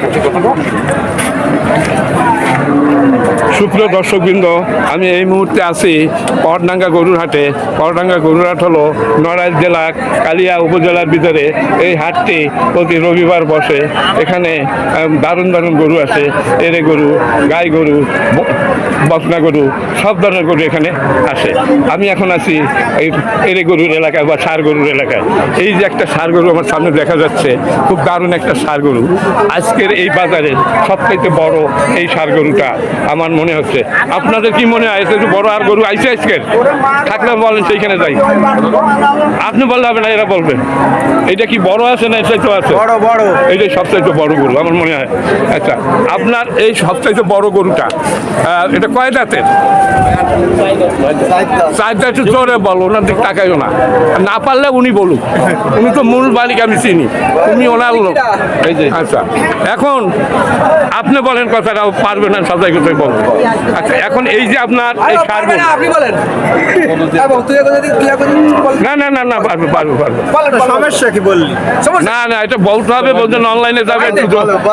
Thank you. সুপ্রিয় দর্শকবৃন্দ, আমি এই মুহূর্তে আছি পরডাঙ্গা গরুর হাটে। পরডাঙ্গা গরুর হাট হলো নড়াইল জেলা, কালিয়া উপজেলার ভিতরে। এই হাটটি প্রতি রবিবার বসে। এখানে দারুণ দারুণ গরু আছে। এরে গরু, গাই গরু ব- বকনা গরু, সব ধরনের গরু এখানে আসে। আমি এখন আছি এরে গরুর এলাকায় বা সার গরুর এলাকায়। এই যে একটা সার গরু আমার সামনে দেখা যাচ্ছে, খুব দারুণ একটা সার গরু। আজকের এই বাজারে সবথেকে বড় এই সার গরুটা আমার মনে হচ্ছে। আপনাদের কি মনে হয়? একটু বড় আর গরু আইসে আজকের? থাকলে বলেন সেইখানে যাই। আপনি বললে হবে না এরা বলবেন এটা কি বড় আছে না এটা তো আছে? বড় বড়। এইটাই সবচাইতে বড় গরু আমার মনে হয়। আচ্ছা আপনার এই সবচাইতে বড় গরুটা এটা কয় দাঁতের? চারটা একটু জোরে বলো ওনার দিক তাকাইও না। না পারলে উনি বলুক। উনি তো মূল মালিক আমি চিনি। উনি ওনার লোক। এই যে। আচ্ছা এখন আপনি বলেন কথাটা পারবে না সাজাই কথা বলব? আচ্ছা এখন এই যে আপনার এই সার গরু আপনি বলেন। না না না না পারবে পারবে পারবে। সমস্যা কি বললি? না না এটা বলতে হবে বলছেন অনলাইনে যাবে একটু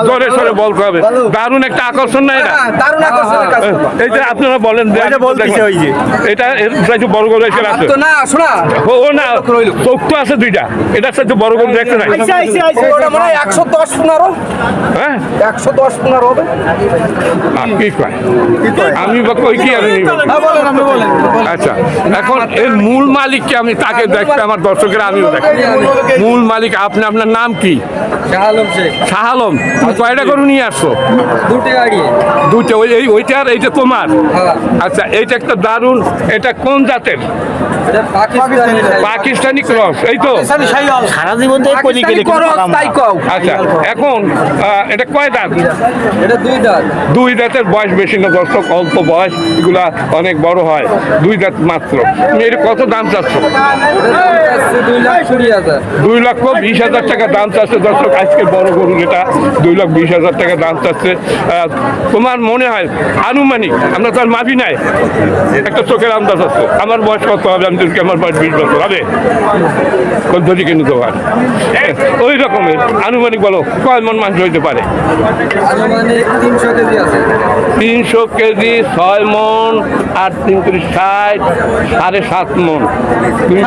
জোরে সরে বলতে হবে। দারুণ একটা আকর্ষণ না এটা? দারুণ আকর্ষণের কাজ করব। এইটা আপনারা বলেন ওইটা বলতেছে ওই যে। এটা এর চাইতে বড় গরু এসে আছে তো না শোনা। ও না চোখ তো আছে দুইটা। এটার সাথে বড় গরু দেখতে নাই ওটা মনে হয় একশো দশ পনেরো। হ্যাঁ? একশো দশ পনেরো হবে। কি কয়? আমি বা কই কি আমি হ্যাঁ বলেন আপনি বলেন আচ্ছা এখন এর মূল মালিককে আমি তাকে দেখতে আমার দর্শকেরা আমিও দেখি। মূল মালিক আপনি আপনার নাম কি? শাহ আলম তুমি কয়টা গরু নিয়ে আসছো? দুটি ওই এই ওইটা আর এইটা তোমার? হ্যাঁ। আচ্ছা এইটা একটা দারুণ এটা কোন জাতের? পাকিস্তানি পাকিস্তানি ক্রস এই তো? সারা জীবন আচ্ছা এখন এটা কয় দাঁত? এটা দুই দাঁত। দুই দাঁতের বয়স বেশি না দর্শক অল্প বয়স এগুলা অনেক বড় হয় দুই দাঁত মাত্র। তুমি এর কত দাম চাচ্ছ? দুই লক্ষ বিশ হাজার টাকা দাম চাচ্ছে দর্শক আজকে বড় গরু যেটা দুই লক্ষ বিশ হাজার টাকা দাম চাচ্ছে। তোমার মনে হয় আনুমানিক আমরা তো আর মাফি নাই একটা চোখের আন্দাজ আছে আমার বয়স কত হবে? আমি যদি আমার বয়স বিশ বছর হবে? যদি কিনে তোমার ওই রকমের আনুমানিক বলো কয় মন মাংস হইতে পারে? তিনশো কেজি ছয় মন আট তিন ত্রিশ ষাট সাড়ে সাত মন তুমি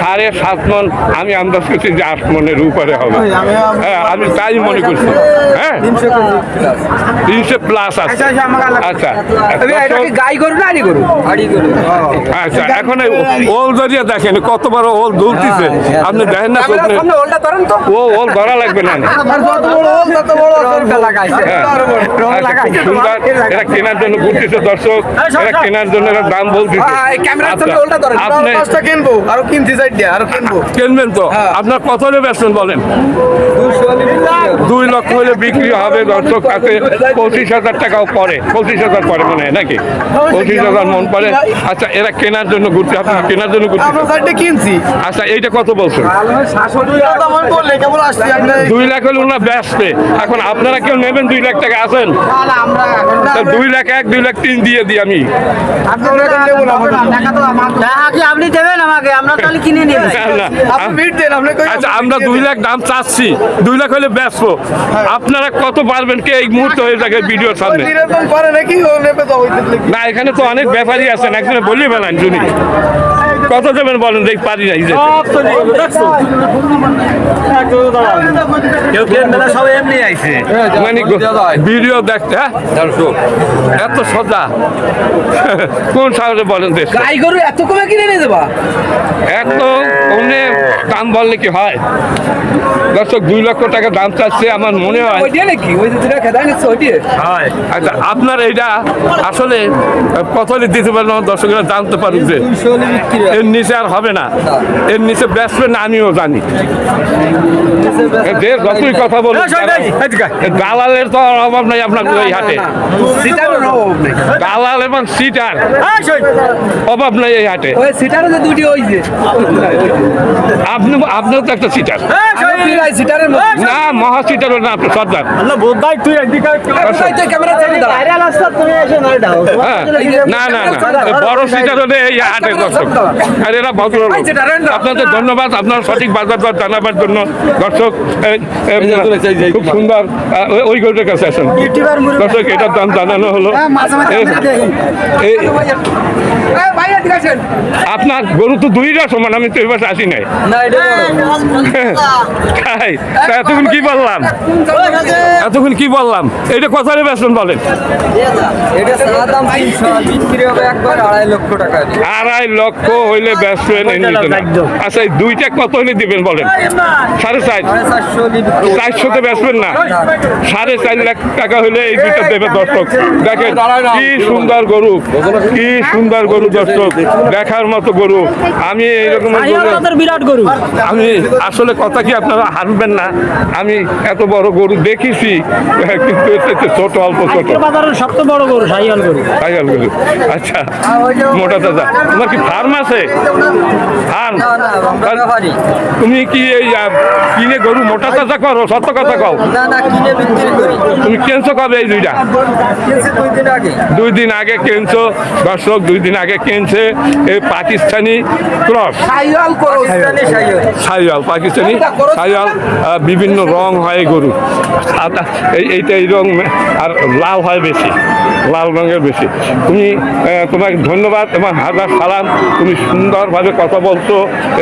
সাড়ে সাত মন আমি আন্দাজ করছি যে আট মনের উপরে হবে। হ্যাঁ আমি তাই মনে করছি। হ্যাঁ? তিনশো প্লাস আছে। আচ্ছা গাই গরু না আড়ি গরু? আচ্ছা এখন ওল জড়িয়ে দেখেন কত বড় ওল দুলতিছে। আপনি দেখেন না ও ওল ধরা লাগবে না। আর হ্যাঁ। আচ্ছা, সুন্দর। এরা কেনার জন্য ঘুরতেছে দর্শক। এরা কেনার জন্য এরা দাম বলতেছে। হ্যাঁ, আচ্ছা। আপনি কিনবো আরও কিনতে চাই আরও কিনবো। কিনবেন তো? হ্যাঁ। আপনার কত বেচবেন বলেন? দুই লক্ষ হলে বিক্রি হবে দর্শক তাতে পঁচিশ হাজার টাকাও পরে পঁচিশ হাজার পরে মনে হয় নাকি? পঁচিশ হাজার মন পরে আচ্ছা এরা কেনার জন্য ঘুরতে আপনার কেনার জন্য ঘুরতে আমরা কিনছি। আচ্ছা এইটা কত বলছেন? আমার দুই লাখ হলে ওনার ব্যস্তে এখন আপনারা কেউ নেবেন দুই লাখ টাকা? আছেন? তা দুই লাখ এক দুই লাখ তিন দিয়ে দিই আমি। আপনি দেবেন আমাকে আমরা তাহলে কিনে নেব আচ্ছা আমরা দুই লাখ দাম চাচ্ছি। দুই লাখ হলে ব্যস্ত। আপনারা কত পারবেন কে এই মুহূর্তে হয়ে থাকে ভিডিওর সামনে? না এখানে তো অনেক ব্যাপারই আছেন একজনে বলি ফেলান শুনি কত দেবেন বলেন? দেখ পারি না এই যে। কেউ কিনবে না সব এমনি আইছে। মানে ভিডিও দেখতে হ্যাঁ? এত সজা। কোন সাহসে বলেন দেশ? গাই গরু এত কমে কিনে নিয়ে দেবা এত দাম বললে কি হয়? দর্শক দুই লক্ষ টাকা দাম চাচ্ছে আমার মনে হয়। হয়। আচ্ছা আপনার এইটা আসলে কত দিতে পারেন? আমার দর্শকরা জানতে পারুক যে। এর নিচে আর হবে না। এর নিচে বেচবে না আমিও জানি। যতই কথা বলুন দালালের তো আর অভাব নাই আপনার ওই হাটে। দালাল এবং সিটার। অভাব নাই এই হাটে। ওই সিটারও যে দুটি ওই যে। আপনি আপনিও তো একটা সিটার। না মহা সিটারও না আপনি সর্দার। হ্যাঁ। না না না। বড় সিটার হলে এই হাটে দর্শক। আর এরা আচ্ছা, আপনাদের ধন্যবাদ আপনার সঠিক বাজার দর জানাবার জন্য দর্শক। খুব সুন্দর। ওই- ওই গরুটার কাছে আসেন দর্শক এটার দাম জানানো হলো। আপনার গরু তো দুইটা সমান আমি তো এবার আসি নাই। তাই এতক্ষণ কি বললাম? এতক্ষণ কি বললাম? এটা কথা রে বেসন বলেন? আড়াই লক্ষ টাকা। দিয়ে। আড়াই হইলে বেসবেন এমনিতে না। আচ্ছা এই দুইটা কত হলে দিবেন বলেন? সাড়ে চার। চারশোতে বেচবেন না? সাড়ে চার লাখ টাকা হলে এই দুইটা দেবে দর্শক। দেখেন কি সুন্দর গরু কি সুন্দর গরু দর্শক। দেখার মতো গরু। আমি এইরকম বিরাট গরু। আমি আসলে কথা কি আপনারা হারবেন না? আমি এত বড় গরু দেখেছি কিন্তু ছোট অল্প ছোট। সবচেয়ে বড় গরু সাইয়াল গরু। তাই গেল গরু। আচ্ছা মোটা দাদা তোমার কি ফার্ম আছে? ফার্ম না না আমরা ব্যাপারি তুমি কি এই কিনে গরু মোটা তাজা করো সত্য কথা কও? না না কিনে বিক্রি করি। তুমি কেনছো কবে এই দুইটা? দুই দিন আগে। দুই দিন দর্শক দুই দিন আগে কিনছে এই পাকিস্তানি ক্রস। সাইয়াল করো পাকিস্তানি আহ, বিভিন্ন রং হয় গরু। এইটা এই রং আর লাল হয় বেশি লাল রঙের বেশি। তুমি তোমাকে ধন্যবাদ এবং হাজার সালাম। তুমি সুন্দরভাবে কথা বলছো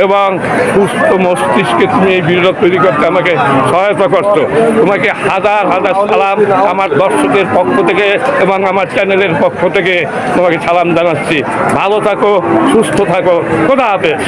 এবং সুস্থ মস্তিষ্কে তুমি এই ভিডিও তৈরি করতে আমাকে সহায়তা করছ। তোমাকে হাজার হাজার সালাম আমার দর্শকের পক্ষ থেকে এবং আমার চ্যানেলের পক্ষ থেকে তোমাকে সালাম জানাচ্ছি। ভালো থাকো সুস্থ থাকো। খোদা হাফেজ।